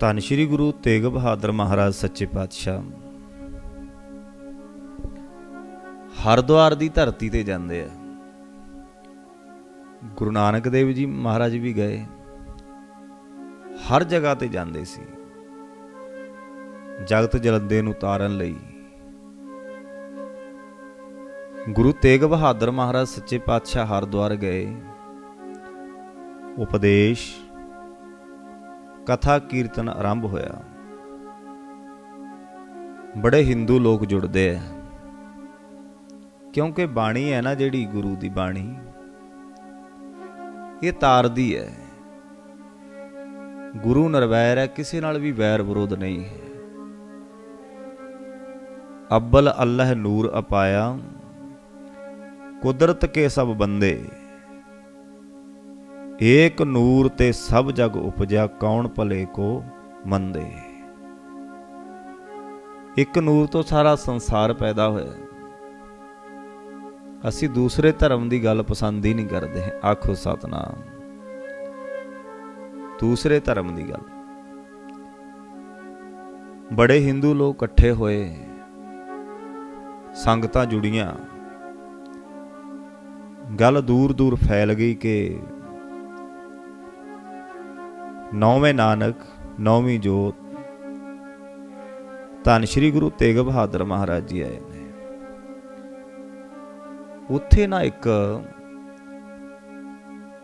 ਧੰਨ ਸ਼੍ਰੀ ਗੁਰੂ ਤੇਗ ਬਹਾਦਰ ਮਹਾਰਾਜ ਸੱਚੇ ਪਾਤਸ਼ਾਹ। ਹਰਿਦੁਆਰ ਦੀ ਧਰਤੀ ਤੇ ਜਾਂਦੇ ਆ। ਗੁਰੂ ਨਾਨਕ ਦੇਵ ਜੀ ਮਹਾਰਾਜ ਵੀ ਗਏ। ਹਰ ਜਗ੍ਹਾ ਤੇ ਜਾਂਦੇ ਸੀ। ਜਗਤ ਜਲੰਦੇ ਨੂੰ ਤਾਰਨ ਲਈ। ਗੁਰੂ ਤੇਗ ਬਹਾਦਰ ਮਹਾਰਾਜ ਸੱਚੇ ਪਾਤਸ਼ਾਹ ਹਰਿਦੁਆਰ ਗਏ। ਉਪਦੇਸ਼ ਕਥਾ ਕੀਰਤਨ ਆਰੰਭ ਹੋਇਆ। ਬੜੇ ਹਿੰਦੂ ਲੋਕ ਜੁੜਦੇ ਆ ਕਿਉਂਕਿ ਬਾਣੀ ਹੈ ਨਾ ਜਿਹੜੀ ਗੁਰੂ ਦੀ ਬਾਣੀ। ਇਹ ਤਾਰਦੀ ਹੈ ਗੁਰੂ ਨਿਰਵੈਰ ਹੈ ਕਿਸੇ ਨਾਲ ਵੀ ਵੈਰ ਵਿਰੋਧ ਨਹੀਂ ਹੈ। ਅਬਲ ਅੱਲਾਹ ਨੂਰ ਅਪਾਇਆ, ਕੁਦਰਤ ਕੇ ਸਭ ਬੰਦੇ। ਏਕ ਨੂਰ ਤੇ ਸਭ ਜਗ ਉਪਜਿਆ, ਕੌਣ ਭਲੇ ਕੋ ਮੰਦੇ? ਇੱਕ ਨੂਰ ਤੋਂ ਸਾਰਾ ਸੰਸਾਰ ਪੈਦਾ ਹੋਇਆ। ਅਸੀਂ ਦੂਸਰੇ ਧਰਮ ਦੀ ਗੱਲ ਪਸੰਦ ਹੀ ਨਹੀਂ ਕਰਦੇ, ਆਖੋ ਸਤਨਾਮ। ਦੂਸਰੇ ਧਰਮ ਦੀ ਗੱਲ। ਬੜੇ ਹਿੰਦੂ ਲੋਕ ਇਕੱਠੇ ਹੋਏ, ਸੰਗਤਾਂ ਜੁੜੀਆਂ। ਗੱਲ ਦੂਰ ਦੂਰ ਫੈਲ ਗਈ ਕਿ ਨੌਵੇਂ ਨਾਨਕ, ਨੌਵੀਂ ਜੋਤ। ਧੰਨ ਸ਼੍ਰੀ ਗੁਰੂ ਤੇਗ ਬਹਾਦਰ ਮਹਾਰਾਜ ਜੀ ਆਏ ਨੇ। ਉੱਥੇ ਨਾ ਇੱਕ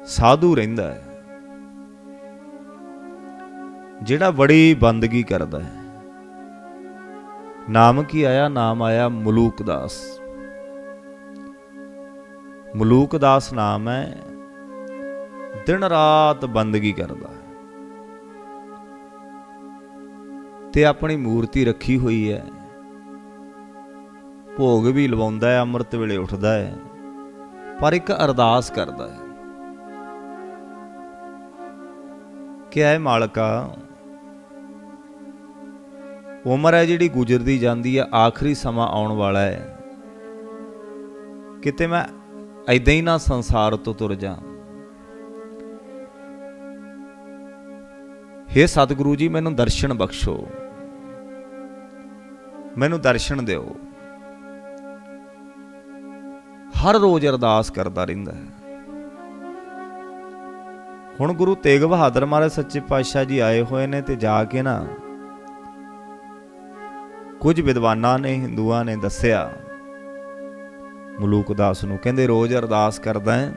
ਸਾਧੂ ਰਹਿੰਦਾ ਹੈ, ਜਿਹੜਾ ਬੜੀ ਬੰਦਗੀ ਕਰਦਾ ਹੈ। ਨਾਮ ਕੀ ਆਇਆ? ਨਾਮ ਆਇਆ ਮਲੂਕ ਦਾਸ। ਮਲੂਕ ਦਾਸ ਨਾਮ ਹੈ, ਦਿਨ ਰਾਤ ਬੰਦਗੀ ਕਰਦਾ ਤੇ ਆਪਣੀ ਮੂਰਤੀ ਰੱਖੀ ਹੋਈ ਹੈ, ਭੋਗ ਵੀ ਲਵਾਉਂਦਾ ਹੈ, ਅੰਮ੍ਰਿਤ ਵੇਲੇ ਉੱਠਦਾ ਹੈ, ਪਰ ਇੱਕ ਅਰਦਾਸ ਕਰਦਾ ਹੈ। ਕਿ ਐ ਮਾਲਕਾ, ਉਮਰ ਹੈ ਜਿਹੜੀ ਗੁਜ਼ਰਦੀ ਜਾਂਦੀ ਹੈ, ਆਖਰੀ ਸਮਾਂ ਆਉਣ ਵਾਲਾ ਹੈ। ਕਿਤੇ ਮੈਂ ਐਦਾਂ ਹੀ ਨਾ ਸੰਸਾਰ ਤੋਂ ਤੁਰ ਜਾ ਹੇ ਸਤਿਗੁਰੂ ਜੀ, ਮੈਨੂੰ ਦਰਸ਼ਨ ਬਖਸ਼ੋ। ਮੈਨੂੰ ਦਰਸ਼ਨ ਦਿਓ। ਹਰ ਰੋਜ਼ ਅਰਦਾਸ ਕਰਦਾ ਰਹਿੰਦਾ ਹੈ। ਹੁਣ ਗੁਰੂ ਤੇਗ ਬਹਾਦਰ ਮਹਾਰਾਜ ਸੱਚੇ ਪਾਤਸ਼ਾਹ ਜੀ ਆਏ ਹੋਏ ਨੇ ਤੇ ਜਾ ਕੇ ਨਾ ਕੁਝ ਵਿਦਵਾਨਾਂ ਨੇ, ਹਿੰਦੂਆਂ ਨੇ ਦੱਸਿਆ। ਮਲੂਕ ਦਾਸ ਨੂੰ ਕਹਿੰਦੇ, ਰੋਜ਼ ਅਰਦਾਸ ਕਰਦਾ ਹੈ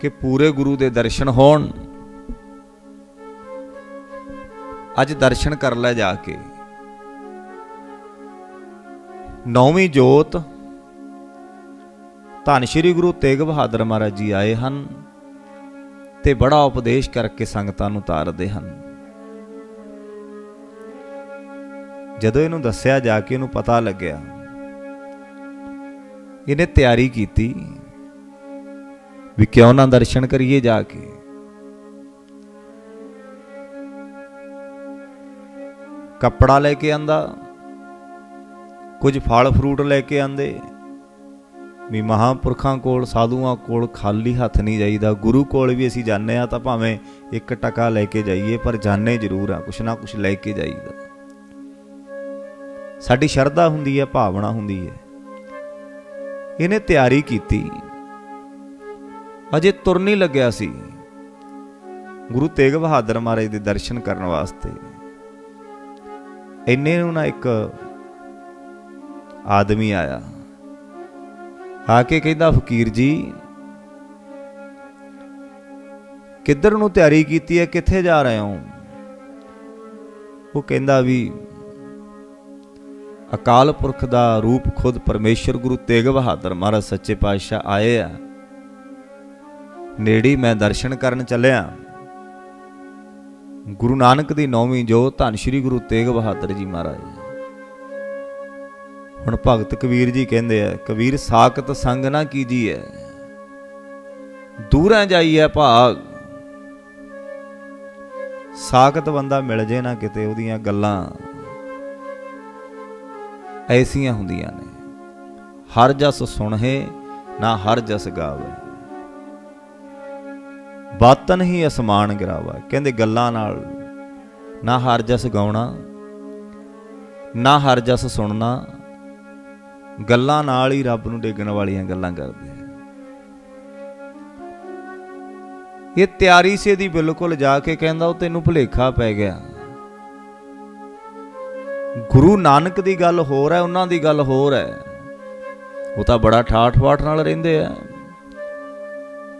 ਕਿ ਪੂਰੇ ਗੁਰੂ ਦੇ ਦਰਸ਼ਨ ਹੋਣ। ਅੱਜ ਦਰਸ਼ਨ ਕਰ ਲੈ ਜਾ ਕੇ। ਨੌਵੀਂ ਜੋਤ। ਧੰਨ ਸ਼੍ਰੀ ਗੁਰੂ ਤੇਗ ਬਹਾਦਰ ਮਹਾਰਾਜ ਜੀ ਆਏ ਹਨ ਤੇ ਬੜਾ ਉਪਦੇਸ਼ ਕਰਕੇ ਸੰਗਤਾਂ ਨੂੰ ਤਾਰਦੇ ਹਨ। ਜਦੋਂ ਇਹਨੂੰ ਦੱਸਿਆ ਜਾ ਕੇ ਇਹਨੂੰ ਪਤਾ ਲੱਗਿਆ, ਇਹਨੇ ਤਿਆਰੀ ਕੀਤੀ ਵੀ ਕਿਉਂ ਨਾ ਦਰਸ਼ਨ ਕਰੀਏ ਜਾ ਕੇ। ਕੱਪੜਾ ਲੈ ਕੇ ਆਂਦਾ ਕੁਝ ਫਲ ਫਰੂਟ ਲੈ ਕੇ ਆਂਦੇ। ਵੀ ਮਹਾਪੁਰਖਾਂ ਕੋਲ, ਸਾਧੂਆਂ ਕੋਲ ਖਾਲੀ ਹੱਥ ਨਹੀਂ ਜਾਈਦਾ। ਗੁਰੂ ਕੋਲ ਵੀ ਅਸੀਂ ਜਾਂਦੇ ਆ ਤਾਂ ਭਾਵੇਂ ਇੱਕ ਟਕਾ ਲੈ ਕੇ ਜਾਈਏ, ਪਰ ਜਾਣੇ ਜ਼ਰੂਰ ਆ ਕੁਛ ਨਾ ਕੁਛ ਲੈ ਕੇ ਜਾਈਦਾ। ਸਾਡੀ ਸ਼ਰਧਾ ਹੁੰਦੀ ਹੈ, ਭਾਵਨਾ ਹੁੰਦੀ ਹੈ। ਇਹਨੇ ਤਿਆਰੀ ਕੀਤੀ। ਅਜੇ ਤੁਰ ਨਹੀਂ ਲੱਗਿਆ ਸੀ। ਗੁਰੂ ਤੇਗ ਬਹਾਦਰ ਮਹਾਰਾਜ ਦੇ ਦਰਸ਼ਨ ਕਰਨ ਵਾਸਤੇ। ਇੰਨੇ ਨੂੰ ਨਾ ਇੱਕ ਆਦਮੀ ਆਇਆ। ਆ ਕੇ ਕਹਿੰਦਾ, ਫਕੀਰ ਜੀ, ਕਿੱਧਰ ਨੂੰ ਤਿਆਰੀ ਕੀਤੀ ਹੈ? ਕਿੱਥੇ ਜਾ ਰਹੇ ਹੋ? ਉਹ ਕਹਿੰਦਾ ਵੀ, ਅਕਾਲ ਪੁਰਖ ਦਾ ਰੂਪ ਖੁਦ ਪਰਮੇਸ਼ਰ ਗੁਰੂ ਤੇਗ ਬਹਾਦਰ ਮਹਾਰਾਜ ਸੱਚੇ ਪਾਤਸ਼ਾਹ ਆਏ ਆ। ਨੇੜੀ ਮੈਂ ਦਰਸ਼ਨ ਕਰਨ ਚੱਲਿਆ। ਗੁਰੂ ਨਾਨਕ ਦੀ ਨੌਵੀਂ ਜੋ ਧੰਨ ਸ਼੍ਰੀ ਗੁਰੂ ਤੇਗ ਬਹਾਦਰ ਜੀ ਮਹਾਰਾਜ। ਹੁਣ ਭਗਤ ਕਬੀਰ ਜੀ ਕਹਿੰਦੇ ਆ, ਕਬੀਰ ਸਾਖਤ ਸੰਗ ਨਾ ਕੀਜੀਐ। ਦੂਰਾਂ ਜਾਈਐ ਭਾਗ। ਸਾਖਤ ਬੰਦਾ ਮਿਲ ਜੇ ਨਾ ਕਿਤੇ, ਉਹਦੀਆਂ ਗੱਲਾਂ ਐਸੀਆਂ ਹੁੰਦੀਆਂ ਨੇ। ਹਰ ਜਸ ਸੁਣਹੇ, ਨਾ ਹਰ ਜਸ ਗਾਵੇ। ਬਾਤਨ ਹੀ ਅਸਮਾਨ ਗਿਰਾਵਾ। ਕਹਿੰਦੇ ਗੱਲਾਂ ਨਾਲ ਨਾ ਹਰ ਜਸ ਗਾਉਣਾ, ਨਾ ਹਰ ਜਸ ਸੁਣਨਾ ਗੱਲਾਂ ਨਾਲ ਹੀ ਰੱਬ ਨੂੰ ਡੇਗਣ ਵਾਲੀਆਂ ਗੱਲਾਂ ਕਰਦੇ ਆ। ਇਹ ਤਿਆਰੀ ਸੀ ਦੀ ਬਿਲਕੁਲ ਜਾ ਕੇ ਕਹਿੰਦਾ ਉਹ ਤੈਨੂੰ ਭੁਲੇਖਾ ਪੈ ਗਿਆ। ਗੁਰੂ ਨਾਨਕ ਦੀ ਗੱਲ ਹੋਰ ਹੈ, ਉਹਨਾਂ ਦੀ ਗੱਲ ਹੋਰ ਹੈ। ਉਹ ਤਾਂ ਬੜਾ ਠਾਠ ਬਾਠ ਨਾਲ ਰਹਿੰਦੇ ਆ।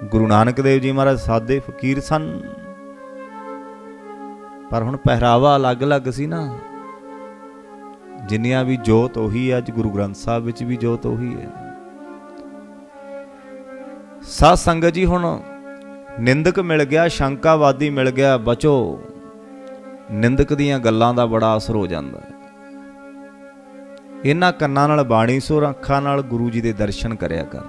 ਗੁਰੂ ਨਾਨਕ ਦੇਵ ਜੀ ਮਹਾਰਾਜ ਸਾਦੇ ਫਕੀਰ ਸਨ। ਪਰ ਹੁਣ ਪਹਿਰਾਵਾ ਅਲੱਗ-ਅਲੱਗ ਸੀ ਨਾ। ਜਿੰਨੀਆਂ ਵੀ ਜੋਤ ਉਹੀ ਅੱਜ ਗੁਰੂ ਗ੍ਰੰਥ ਸਾਹਿਬ ਵਿੱਚ ਵੀ ਜੋਤ ਉਹੀ ਹੈ। ਸਾਧ ਸੰਗਤ ਜੀ, ਹੁਣ ਨਿੰਦਕ ਮਿਲ ਗਿਆ, ਸ਼ੰਕਾਵਾਦੀ ਮਿਲ ਗਿਆ, ਬਚੋ। ਨਿੰਦਕ ਦੀਆਂ ਗੱਲਾਂ ਦਾ ਬੜਾ ਅਸਰ ਹੋ ਜਾਂਦਾ ਹੈ। ਇਹਨਾਂ ਕੰਨਾਂ ਨਾਲ ਬਾਣੀ ਸੁਰ, ਅੱਖਾਂ ਨਾਲ ਗੁਰੂ ਜੀ ਦੇ ਦਰਸ਼ਨ ਕਰਿਆ ਕਰ।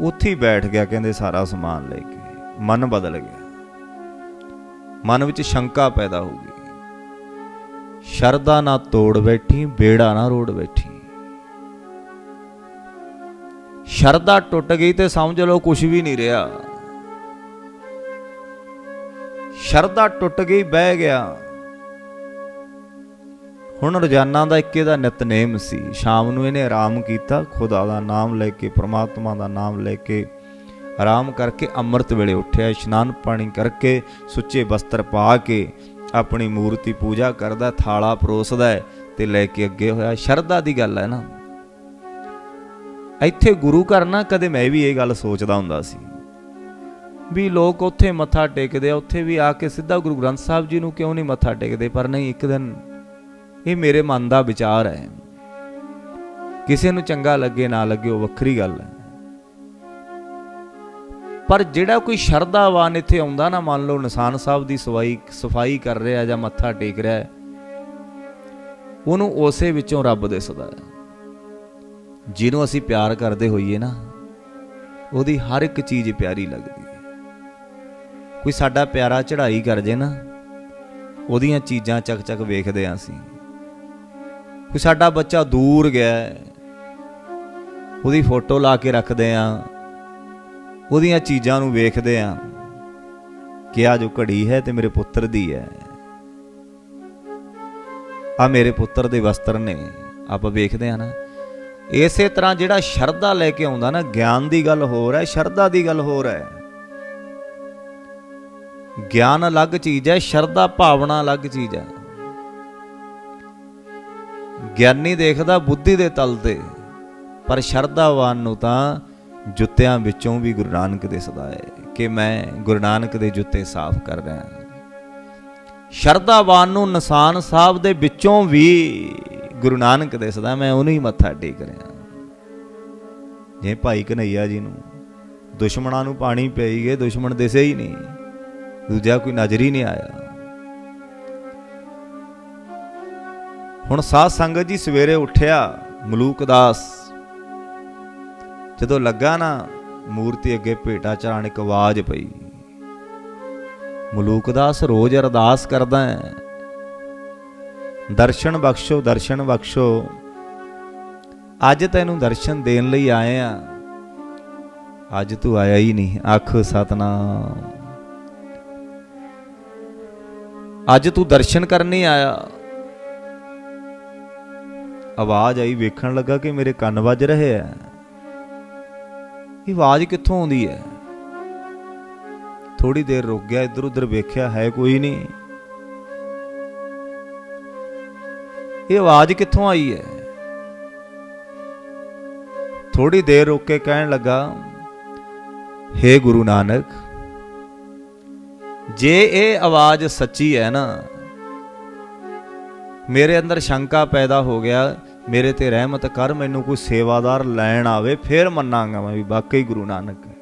ਉੱਥੇ ਬੈਠ ਗਿਆ, ਕਹਿੰਦੇ ਸਾਰਾ ਸਮਾਨ ਲੈ ਕੇ। ਮਨ ਬਦਲ ਗਿਆ। ਮਨ ਵਿੱਚ ਸ਼ੰਕਾ ਪੈਦਾ ਹੋ ਗਈ। ਸ਼ਰਦਾ ਨਾ ਤੋੜ ਬੈਠੀ ਬੇੜਾ ਨਾ ਰੋੜ ਬੈਠੀ। ਸ਼ਰਦਾ ਟੁੱਟ ਗਈ ਤੇ ਸਮਝ ਲਓ ਕੁਝ ਵੀ ਨਹੀਂ ਰਿਹਾ। ਸ਼ਰਦਾ ਟੁੱਟ ਗਈ, ਬਹਿ ਗਿਆ। ਹੁਣ ਰੋਜ਼ਾਨਾ ਦਾ ਇੱਕੇ ਦਾ ਨਿਤਨੇਮ ਸੀ। ਸ਼ਾਮ ਨੂੰ ਇਹਨੇ ਆਰਾਮ ਕੀਤਾ, ਖੁਦਾ ਦਾ ਨਾਮ ਲੈ ਕੇ, ਪ੍ਰਮਾਤਮਾ ਦਾ ਨਾਮ ਲੈ ਕੇ ਆਰਾਮ ਕਰਕੇ ਅੰਮ੍ਰਿਤ ਵੇਲੇ ਉੱਠਿਆ, ਇਸ਼ਨਾਨ ਪਾਣੀ ਕਰਕੇ, ਸੁੱਚੇ ਵਸਤਰ ਪਾ ਕੇ ਆਪਣੀ ਮੂਰਤੀ ਪੂਜਾ ਕਰਦਾ, ਥਾਲਾ ਪਰੋਸਦਾ ਹੈ ਤੇ ਲੈ ਕੇ ਅੱਗੇ ਹੋਇਆ। ਸ਼ਰਧਾ ਦੀ ਗੱਲ ਹੈ ਨਾ। ਇੱਥੇ ਗੁਰੂ ਘਰ ਨਾ ਕਦੇ ਮੈਂ ਵੀ ਇਹ ਗੱਲ ਸੋਚਦਾ ਹੁੰਦਾ ਸੀ ਵੀ ਲੋਕ ਉੱਥੇ ਮੱਥਾ ਟੇਕਦੇ ਆ, ਉੱਥੇ ਵੀ ਆ ਕੇ ਸਿੱਧਾ ਗੁਰੂ ਗ੍ਰੰਥ ਸਾਹਿਬ ਜੀ ਨੂੰ ਕਿਉਂ ਨਹੀਂ ਮੱਥਾ ਟੇਕਦੇ? ਪਰ ਨਹੀਂ, ਇੱਕ ਦਿਨ ਇਹ ਮੇਰੇ ਮਨ ਦਾ ਵਿਚਾਰ ਹੈ। ਕਿਸੇ ਨੂੰ ਚੰਗਾ ਲੱਗੇ, ਨਾ ਲੱਗੇ, ਉਹ ਵੱਖਰੀ ਗੱਲ ਹੈ। ਪਰ ਜਿਹੜਾ ਕੋਈ ਸ਼ਰਧਾਵਾਨ ਇੱਥੇ ਆਉਂਦਾ ਨਾ, ਮੰਨ ਲਓ ਨਿਸ਼ਾਨ ਸਾਹਿਬ ਦੀ ਸਫ਼ਾਈ ਸਫ਼ਾਈ ਕਰ ਰਿਹਾ ਜਾਂ ਮੱਥਾ ਟੇਕ ਰਿਹਾ ਉਹਨੂੰ ਉਸੇ ਵਿੱਚੋਂ ਰੱਬ ਦਿਸਦਾ ਹੈ। ਜਿਹਨੂੰ ਅਸੀਂ ਪਿਆਰ ਕਰਦੇ ਹੋਈਏ ਨਾ, ਉਹਦੀ ਹਰ ਇੱਕ ਚੀਜ਼ ਪਿਆਰੀ ਲੱਗਦੀ ਹੈ। ਕੋਈ ਸਾਡਾ ਪਿਆਰਾ ਚੜ੍ਹਾਈ ਕਰ ਜੇ ਨਾ, ਉਹਦੀਆਂ ਚੀਜ਼ਾਂ ਚੱਕ ਚੱਕ ਵੇਖਦੇ ਆਂ ਅਸੀਂ। ਕੋਈ ਸਾਡਾ ਬੱਚਾ ਦੂਰ ਗਿਆ ਉਹਦੀ ਫੋਟੋ ਲਾ ਕੇ ਰੱਖਦੇ ਆਂ। ਉਹਦੀਆਂ ਚੀਜ਼ਾਂ ਨੂੰ ਵੇਖਦੇ ਆਂ ਕਿ ਆ ਜੋ ਘੜੀ ਹੈ ਤੇ ਮੇਰੇ ਪੁੱਤਰ ਦੀ ਹੈ। ਆ ਮੇਰੇ ਪੁੱਤਰ ਦੇ ਵਸਤਰ ਨੇ, ਆਪਾਂ ਵੇਖਦੇ ਆ ਨਾ। ਇਸੇ ਤਰ੍ਹਾਂ ਜਿਹੜਾ ਸ਼ਰਧਾ ਲੈ ਕੇ ਆਉਂਦਾ ਨਾ, ਗਿਆਨ ਦੀ ਗੱਲ ਹੋਰ ਹੈ, ਸ਼ਰਧਾ ਦੀ ਗੱਲ ਹੋਰ ਹੈ। ਗਿਆਨ ਅਲੱਗ ਚੀਜ਼ ਹੈ, ਸ਼ਰਧਾ ਭਾਵਨਾ ਅਲੱਗ ਚੀਜ਼ ਹੈ। ਗਿਆਨੀ ਦੇਖਦਾ ਬੁੱਧੀ ਦੇ ਤਲ ਤੇ, ਪਰ ਸ਼ਰਧਾਵਾਨ ਨੂੰ ਤਾਂ ਜੁੱਤਿਆਂ ਵਿੱਚੋਂ ਵੀ ਗੁਰੂ ਨਾਨਕ ਦਿਸਦਾ ਹੈ ਕਿ ਮੈਂ ਗੁਰੂ ਨਾਨਕ ਦੇ ਜੁੱਤੇ ਸਾਫ਼ ਕਰ ਰਿਹਾ ਹਾਂ। ਸ਼ਰਧਾਵਾਨ ਨੂੰ ਨਿਸ਼ਾਨ ਸਾਹਿਬ ਦੇ ਵਿੱਚੋਂ ਵੀ ਗੁਰੂ ਨਾਨਕ ਦਿਸਦਾ ਮੈਂ ਉਹਨੂੰ ਹੀ ਮੱਥਾ ਟੇਕ ਰਿਹਾ ਜੇ ਭਾਈ ਕਨਈਆ ਜੀ ਨੂੰ ਦੁਸ਼ਮਣਾਂ ਨੂੰ ਪਾਣੀ ਪਈ ਗਏ, ਦੁਸ਼ਮਣ ਦਿਸੇ ਹੀ ਨਹੀਂ, ਦੂਜਾ ਕੋਈ ਨਜ਼ਰ ਹੀ ਨਹੀਂ ਆਇਆ। ਹੁਣ ਸਾਧ ਸੰਗਤ ਜੀ ਸਵੇਰੇ ਉੱਠਿਆ, ਮਲੂਕ ਦਾਸ ਜਦੋਂ ਲੱਗਾ ਨਾ, ਮੂਰਤੀ ਅੱਗੇ ਭੇਟਾ ਚੜਾਣ ਇੱਕ ਆਵਾਜ਼ ਪਈ। ਮਲੂਕ ਦਾਸ ਰੋਜ਼ ਅਰਦਾਸ ਕਰਦਾ ਹੈ, ਦਰਸ਼ਨ ਬਖਸ਼ੋ ਦਰਸ਼ਨ ਬਖਸ਼ੋ। ਅੱਜ ਤੈਨੂੰ ਦਰਸ਼ਨ ਦੇਣ ਲਈ ਆਏ ਆ। ਅੱਜ ਤੂੰ ਆਇਆ ਹੀ ਨਹੀਂ ਆਖੋ ਸਤਨਾਮ। ਅੱਜ ਤੂੰ ਦਰਸ਼ਨ ਕਰਨ ਨਹੀਂ ਆਇਆ। ਆਵਾਜ਼ ਆਈ ਵੇਖਣ ਲੱਗਾ ਕਿ ਮੇਰੇ ਕੰਨ ਵੱਜ ਰਹੇ ਆ। ਇਹ ਆਵਾਜ਼ ਕਿੱਥੋਂ ਆਉਂਦੀ ਹੈ? ਥੋੜੀ ਦੇਰ ਰੁਕ ਗਿਆ ਇੱਧਰ ਉੱਧਰ ਵੇਖਿਆ, ਹੈ ਕੋਈ ਨਹੀਂ। ਇਹ ਆਵਾਜ਼ ਕਿੱਥੋਂ ਆਈ ਹੈ? ਥੋੜੀ ਦੇਰ ਰੁਕ ਕੇ ਕਹਿਣ ਲੱਗਾ, ਹੇ ਗੁਰੂ ਨਾਨਕ, ਜੇ ਇਹ ਆਵਾਜ਼ ਸੱਚੀ ਹੈ ਨਾ, ਮੇਰੇ ਅੰਦਰ ਸ਼ੰਕਾ ਪੈਦਾ ਹੋ ਗਿਆ ਮੇਰੇ ਤੇ ਰਹਿਮਤ ਕਰ, ਮੈਨੂੰ ਕੋਈ ਸੇਵਾਦਾਰ ਲੈਣ ਆਵੇ, ਫਿਰ ਮੰਨਾਂਗਾ ਮੈਂ ਵੀ ਵਾਕਈ ਗੁਰੂ ਨਾਨਕ ਹੈ।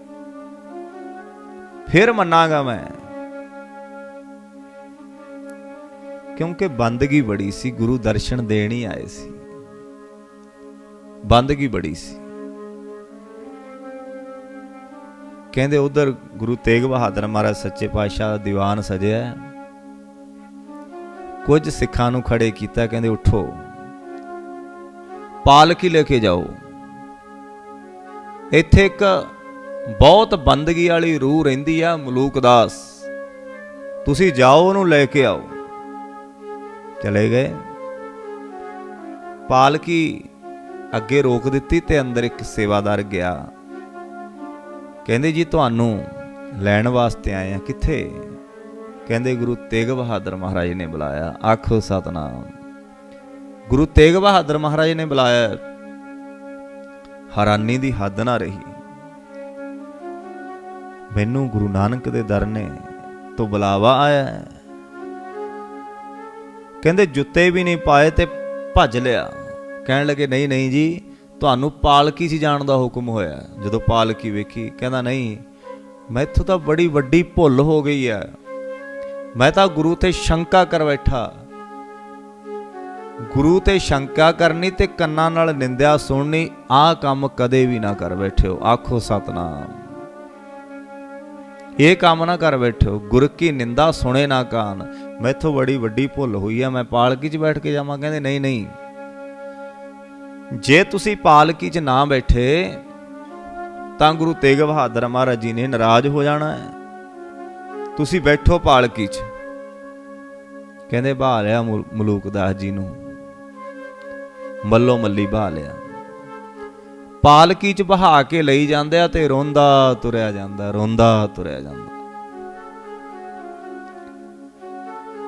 ਫਿਰ ਮੰਨਾਂਗਾ ਮੈਂ। ਕਿਉਂਕਿ ਬੰਦਗੀ ਬੜੀ ਸੀ, ਗੁਰੂ ਦਰਸ਼ਨ ਦੇਣ ਹੀ ਆਏ ਸੀ। ਬੰਦਗੀ ਬੜੀ ਸੀ। ਕਹਿੰਦੇ ਉਧਰ ਗੁਰੂ ਤੇਗ ਬਹਾਦਰ ਮਹਾਰਾਜ ਸੱਚੇ ਪਾਤਸ਼ਾਹ ਦਾ ਦੀਵਾਨ ਸਜਿਆ। ਹੈ। ਕੁਝ ਸਿੱਖਾਂ ਨੂੰ ਖੜੇ ਕੀਤਾ, ਕਹਿੰਦੇ ਉਠੋ। ਪਾਲਕੀ ਲੈ ਕੇ ਜਾਓ। ਇੱਥੇ ਇੱਕ ਬਹੁਤ ਬੰਦਗੀ ਵਾਲੀ ਰੂਹ ਰਹਿੰਦੀ ਆ ਮਲੂਕ ਦਾਸ। ਤੁਸੀਂ ਜਾਓ, ਉਹਨੂੰ ਲੈ ਕੇ ਆਓ। ਚਲੇ ਗਏ। ਪਾਲਕੀ ਅੱਗੇ ਰੋਕ ਦਿੱਤੀ ਤੇ ਅੰਦਰ ਇੱਕ ਸੇਵਾਦਾਰ ਗਿਆ। ਕਹਿੰਦੇ, ਜੀ, ਤੁਹਾਨੂੰ ਲੈਣ ਵਾਸਤੇ ਆਏ ਆ। ਕਿੱਥੇ? ਕਹਿੰਦੇ, ਗੁਰੂ ਤੇਗ ਬਹਾਦਰ ਮਹਾਰਾਜ ਨੇ ਬੁਲਾਇਆ। ਆਖੋ ਸਤਨਾਮ। ਗੁਰੂ ਤੇਗ ਬਹਾਦਰ ਮਹਾਰਾਜ ਨੇ ਬੁਲਾਇਆ। ਹੈਰਾਨੀ ਦੀ ਹੱਦ ਨਾ ਰਹੀ। ਮੈਨੂੰ ਗੁਰੂ ਨਾਨਕ ਦੇ ਦਰ ਨੇ ਤੋਂ ਬੁਲਾਵਾ ਆਇਆ। ਕਹਿੰਦੇ, ਜੁੱਤੇ ਵੀ ਨਹੀਂ ਪਾਏ ਤੇ ਭੱਜ ਲਿਆ। ਕਹਿਣ ਲੱਗੇ, ਨਹੀਂ ਨਹੀਂ ਜੀ, ਤੁਹਾਨੂੰ ਪਾਲਕੀ 'ਚ ਜਾਣ ਦਾ ਹੁਕਮ ਹੋਇਆ। ਜਦੋਂ ਪਾਲਕੀ ਵੇਖੀ, ਕਹਿੰਦਾ, ਨਹੀਂ, ਮੈਥੋਂ ਤਾਂ ਬੜੀ ਵੱਡੀ ਭੁੱਲ ਹੋ ਗਈ ਹੈ। ਮੈਂ ਤਾਂ ਗੁਰੂ ਤੇ ਸ਼ੰਕਾ ਕਰ ਬੈਠਾ। ਗੁਰੂ ਤੇ ਸ਼ੰਕਾ ਕਰਨੀ ਤੇ ਕੰਨਾਂ ਨਾਲ ਨਿੰਦਿਆ ਸੁਣਨੀ, ਆਹ ਕੰਮ ਕਦੇ ਵੀ ਨਾ ਕਰ ਬੈਠਿਓ। ਆਖੋ ਸਤਨਾਮ। ਇਹ ਕੰਮ ਨਾ ਕਰ ਬੈਠਿਓ। ਗੁਰ ਕੀ ਨਿੰਦਾ ਸੁਣੇ ਨਾ ਕਾਨ। ਮੈਥੋਂ ਬੜੀ ਵੱਡੀ ਭੁੱਲ ਹੋਈ ਆ, ਮੈਂ ਪਾਲਕੀ 'ਚ ਬੈਠ ਕੇ ਜਾਵਾਂ। ਕਹਿੰਦੇ, ਨਹੀਂ ਨਹੀਂ। ਜੇ ਤੁਸੀਂ ਪਾਲਕੀ 'ਚ ਨਾ ਬੈਠੇ, ਤਾਂ ਗੁਰੂ ਤੇਗ ਬਹਾਦਰ ਮਹਾਰਾਜ ਜੀ ਨੇ ਨਾਰਾਜ਼ ਹੋ ਜਾਣਾ ਹੈ। ਤੁਸੀਂ ਬੈਠੋ ਪਾਲਕੀ 'ਚ। ਕਹਿੰਦੇ ਬਹਾਲਿਆ ਮਲੂਕ ਦਾਸ ਜੀ ਨੂੰ। ਮੱਲੋ ਮੱਲੀ ਬਹਾ ਲਿਆ। ਪਾਲਕੀ 'ਚ ਬਹਾ ਕੇ ਲਈ ਜਾਂਦੇ ਆ ਤੇ ਰੋਂਦਾ ਤੁਰਿਆ ਜਾਂਦਾ, ਰੋਂਦਾ ਤੁਰਿਆ ਜਾਂਦਾ।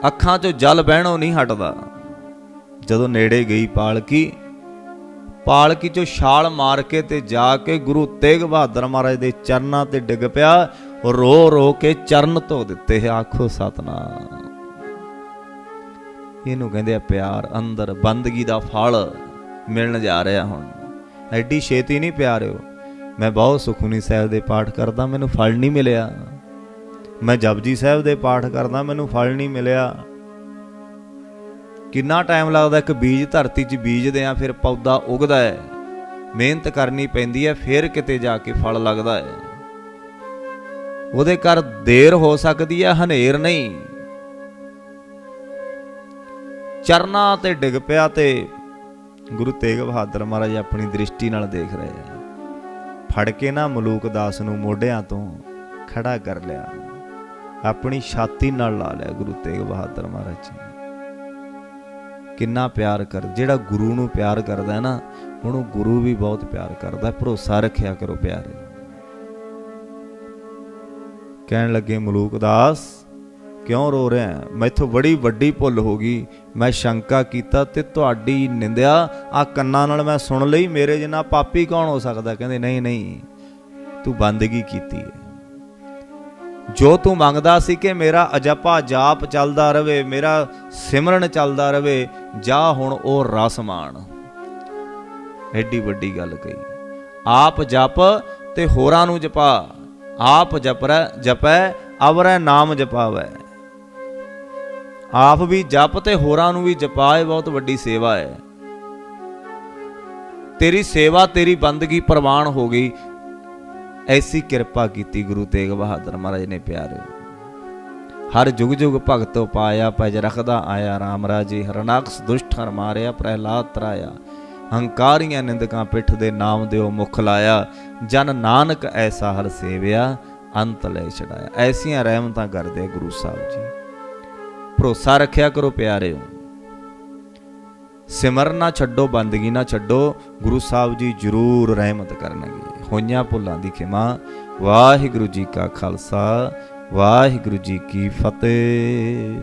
ਅੱਖਾਂ 'ਚੋਂ ਜਲ ਬਹਿਣੋਂ ਨਹੀਂ ਹਟਦਾ। ਜਦੋਂ ਨੇੜੇ ਗਈ ਪਾਲਕੀ ਪਾਲਕੀ 'ਚੋਂ ਛਾਲ ਮਾਰ ਕੇ ਤੇ ਜਾ ਕੇ ਗੁਰੂ ਤੇਗ ਬਹਾਦਰ ਮਹਾਰਾਜ ਦੇ ਚਰਨਾਂ ਤੇ ਡਿੱਗ ਪਿਆ ਰੋ ਰੋ ਕੇ ਚਰਨ ਧੋ ਦਿੱਤੇ ਆਖੋ ਸਤਨਾਮ। ਇਹਨੂੰ ਕਹਿੰਦੇ ਆ ਪਿਆਰ, ਅੰਦਰ ਬੰਦਗੀ ਦਾ ਫਲ ਮਿਲਣ ਜਾ ਰਿਹਾ ਹੁਣ। ਐਡੀ ਛੇਤੀ ਨਹੀਂ ਪਿਆਰਿਓ। ਮੈਂ ਬਹੁਤ ਸੁਖਮਨੀ ਸਾਹਿਬ ਦੇ ਪਾਠ ਕਰਦਾ, ਮੈਨੂੰ ਫਲ ਨਹੀਂ ਮਿਲਿਆ। ਮੈਂ ਜਪਜੀ ਸਾਹਿਬ ਦੇ ਪਾਠ ਕਰਦਾ, ਮੈਨੂੰ ਫਲ ਨਹੀਂ ਮਿਲਿਆ। ਕਿੰਨਾ ਟਾਈਮ ਲੱਗਦਾ ਇੱਕ ਬੀਜ ਧਰਤੀ 'ਚ ਬੀਜਦੇ ਆ, ਫਿਰ ਪੌਦਾ ਉਗਦਾ ਹੈ। ਮਿਹਨਤ ਕਰਨੀ ਪੈਂਦੀ ਹੈ, ਫਿਰ ਕਿਤੇ ਜਾ ਕੇ ਫਲ ਲੱਗਦਾ ਹੈ। ਉਹਦੇ ਕਰ ਦੇਰ ਹੋ ਸਕਦੀ ਹੈ, ਹਨੇਰ ਨਹੀਂ। ਚਰਨਾਂ ਤੇ ਡਿੱਗ ਪਿਆ ਤੇ ਗੁਰੂ ਤੇਗ ਬਹਾਦਰ ਮਹਾਰਾਜ ਆਪਣੀ ਦ੍ਰਿਸ਼ਟੀ ਨਾਲ ਦੇਖ ਰਹੇ ਆ। ਫੜ ਕੇ ਨਾ ਮਲੂਕ ਦਾਸ ਨੂੰ ਮੋਢਿਆਂ ਤੋਂ ਖੜਾ ਕਰ ਲਿਆ। ਆਪਣੀ ਛਾਤੀ ਨਾਲ ਲਾ ਲਿਆ ਗੁਰੂ ਤੇਗ ਬਹਾਦਰ ਮਹਾਰਾਜ ਜੀ ਕਿੰਨਾ ਪਿਆਰ ਕਰ, ਜਿਹੜਾ ਗੁਰੂ ਨੂੰ ਪਿਆਰ ਕਰਦਾ ਹੈ ਨਾ ਉਹਨੂੰ ਗੁਰੂ ਵੀ ਬਹੁਤ ਪਿਆਰ ਕਰਦਾ ਭਰੋਸਾ ਰੱਖਿਆ ਕਰੋ ਪਿਆਰੇ ਕਹਿਣ ਲੱਗੇ ਮਲੂਕ ਦਾਸ ਕਿਉਂ ਰੋ ਰਿਹਾ ਹੈ? ਮੈਥੋਂ ਬੜੀ ਵੱਡੀ ਭੁੱਲ ਹੋ ਗਈ। ਮੈਂ ਸ਼ੰਕਾ ਕੀਤਾ ਤੇ ਤੁਹਾਡੀ ਨਿੰਦਿਆ ਆ ਕੰਨਾਂ ਨਾਲ ਮੈਂ ਸੁਣ ਲਈ, ਮੇਰੇ ਜਿੰਨਾ ਪਾਪੀ ਕੌਣ ਹੋ ਸਕਦਾ? ਕਹਿੰਦੇ, ਨਹੀਂ ਨਹੀਂ, ਤੂੰ ਬੰਦਗੀ ਕੀਤੀ ਹੈ। ਜੋ ਤੂੰ ਮੰਗਦਾ ਸੀ ਕਿ ਮੇਰਾ ਅਜਪਾ ਜਾਪ ਚੱਲਦਾ ਰਵੇ, ਮੇਰਾ ਸਿਮਰਨ ਚੱਲਦਾ ਰਵੇ, ਜਾ ਹੁਣ ਉਹ ਰਸ ਮਾਣ। ਐਡੀ ਵੱਡੀ ਗੱਲ ਕਹੀ। ਆਪ ਜਪ ਤੇ ਹੋਰਾਂ ਨੂੰ ਜਪਾ। ਆਪ ਜਪਰੈ, ਜਪੈ, ਅਵਰੈ ਨਾਮ ਜਪਾਵੈ। ਆਪ ਵੀ ਜਪ ਤੇ ਹੋਰਾਂ ਨੂੰ ਵੀ ਜਪਾ ਇਹ ਬਹੁਤ ਵੱਡੀ ਸੇਵਾ ਹੈ। ਤੇਰੀ ਸੇਵਾ, ਤੇਰੀ ਬੰਦਗੀ ਪ੍ਰਵਾਨ ਹੋ ਗਈ। ਐਸੀ ਕਿਰਪਾ ਕੀਤੀ ਗੁਰੂ ਤੇਗ ਬਹਾਦਰ ਮਹਾਰਾਜ ਨੇ, ਪਿਆਰਿਓ। ਹਰ ਜੁਗ ਜੁਗ ਭਗਤੋ ਪਾਇਆ ਭਜ ਰਖਦਾ ਆਇਆ RAM ਰਾਜੇ ਹਰਨਾਕਸ ਦੁਸ਼ਟ ਹਰ ਮਾਰਿਆ, ਪ੍ਰਹਿਲਾਦ ਤਰਾਇਆ। ਹੰਕਾਰੀਆਂ ਨਿੰਦਕਾਂ ਪਿੱਠ ਦੇ ਨਾਮ ਦਿਓ ਮੁਖ ਲਾਇਆ। ਜਨ ਨਾਨਕ ਐਸਾ ਹਰ ਸੇਵਿਆ, ਅੰਤ ਲੈ ਛਡਾਇਆ। ਐਸੀਆਂ ਰਹਿਮਤਾਂ ਕਰਦੇ ਗੁਰੂ ਸਾਹਿਬ ਜੀ। ਭਰੋਸਾ ਰੱਖਿਆ ਕਰੋ ਪਿਆਰਿਓ। ਸਿਮਰਨ ਨਾ ਛੱਡੋ, ਬੰਦਗੀ ਨਾ ਛੱਡੋ, ਗੁਰੂ ਸਾਹਿਬ ਜੀ ਜ਼ਰੂਰ ਰਹਿਮਤ ਕਰਨਗੇ। ਹੋਈਆਂ ਭੁੱਲਾਂ ਦੀ ਖਿਮਾ, ਵਾਹਿਗੁਰੂ ਜੀ ਕਾ ਖਾਲਸਾ, ਵਾਹਿਗੁਰੂ ਜੀ ਕੀ ਫਤਿਹ।